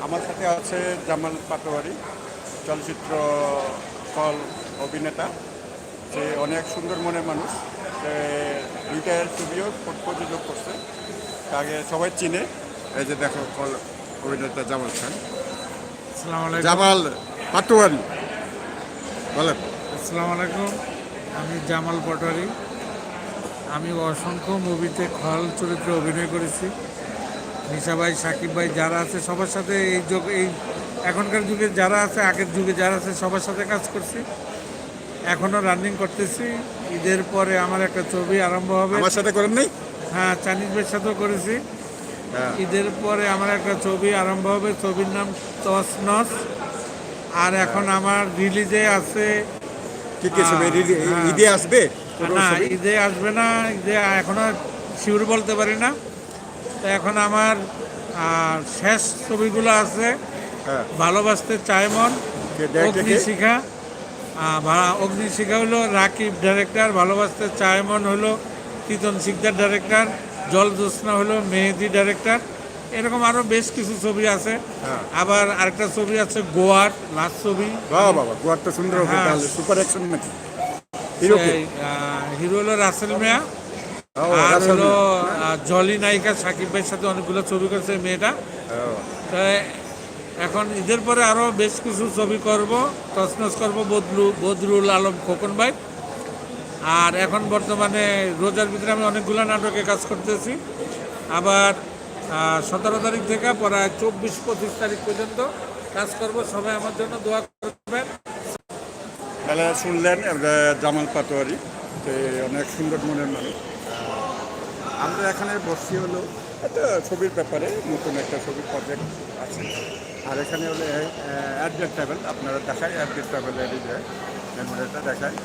আমার সাথে আছে জামাল পাটোয়ারি চলচ্চিত্র ফল অভিনেতা। সে অনেক সুন্দর মনের মানুষ। সে দুইটার ছবিও প্র- প্রযোজক করছে। তাকে সবাই চিনে। এই যে দেখো ফল অভিনেতা জামাল খান। জামাল পাটোয়ারি। বলেন। আসসালামু আলাইকুম। আমি জামাল পটোয়ারি। আমি অসংখ্য মুভিতে খল চরিত্রে অভিনয় করেছি। নিশা ভাই সাকিব ভাই যারা আছে সবার সাথে এই যোগ এই এখনকার যুগে যারা আছে আগের যুগে যারা আছে সবার সাথে কাজ করছি। এখনও রানিং করতেছি। ঈদের পরে আমার একটা ছবি আরম্ভ হবে। আমার সাথে করেন নাই? হ্যাঁ চাইনিজ ভাইয়ের সাথেও করেছি। হ্যাঁ। ঈদের পরে আমার একটা ছবি আরম্ভ হবে ছবির নাম তস নস আর এখন আমার রিলিজে আছে কি কি ছবি? হ্যাঁ, ঈদে-। আসবে? না ঈদে আসবে না ঈদে এখনও শিওর বলতে পারি না। তো এখন আমার শেষ ছবিগুলো আছে। হ্যাঁ। ভালোবাসতে চায় মন? অগ্নিশিখা। অগ্নিশিখা হলো রাকিব ডাইরেক্টর ভালোবাসতে চায় মন হলো তিতন শিকদার ডাইরেক্টর জল জ্যোৎস্না হলো মেহেদি ডাইরেক্টর এরকম আরও বেশ কিছু ছবি আছে। হ্যাঁ। আবার আরেকটা ছবি আছে গোয়ার লাস্ট ছবি। বাবা বাবা গোয়ার তো সুন্দর হ্যাঁ। সুপার অ্যাকশন নাকি? হিরো হলো রাসেল মিয়া। আর হলো জলি নায়িকা সাকিব ভাইয়ের সাথে অনেকগুলো ছবি করেছে মেয়েটা। এখন ঈদের পরে আরও বেশ কিছু ছবি করব তসনস করব বদলু বদরুল আলম খোকন ভাই। আর এখন বর্তমানে রোজার ভিতরে আমি অনেকগুলো নাটকে কাজ করতেছি। আবার সতেরো তারিখ থেকে প্রায় চব্বিশ পঁচিশ তারিখ পর্যন্ত কাজ করব। সবাই আমার জন্য দোয়া করবেন। তাহলে শুনলেন জামাল পাটোয়ারি অনেক সুন্দর মনের মানুষ। আমরা এখানে বসছি হলো একটা ছবির ব্যাপারে, নতুন একটা ছবির প্রজেক্ট আছে আর এখানে হলো অ্যাডভেট ট্রাভেল আপনারা দেখায় অ্যাডভেট ট্রাভেলের ক্যামেরাটা দেখায়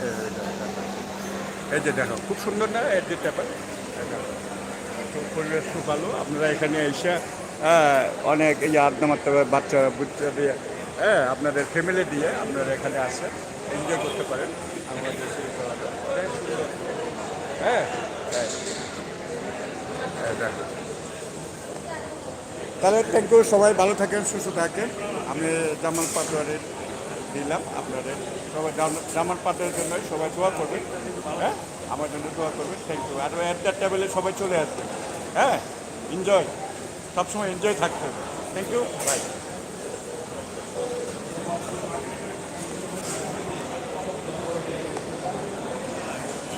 এই যে দেখো। খুব সুন্দর না অ্যাডভেট ট্রাভেল পরিবেশ খুব ভালো আপনারা এখানে এসে অনেক এই আড্ডা মারতে বাচ্চা বুচ্চা দিয়ে হ্যাঁ আপনাদের ফ্যামিলি দিয়ে আপনারা এখানে আসে এনজয় করতে পারেন আমাদের। হ্যাঁ। তাহলে থ্যাংক ইউ সবাই ভালো থাকেন, সুস্থ থাকেন। আমি জামাল পাটোয়ারের দিলাম আপনাদের। সবাই জাম- জামাল পাটোয়ারের জন্য সবাই দোয়া করবেন। হ্যাঁ? আমার জন্য দোয়া করবেন। থ্যাংক ইউ আর অ্যাট দ্যাট টেবিলে সবাই চলে আসবে। হ্যাঁ? এনজয় সবসময় এনজয় থাকতে হবে। থ্যাংক ইউ বাই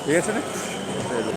ঠিক আছে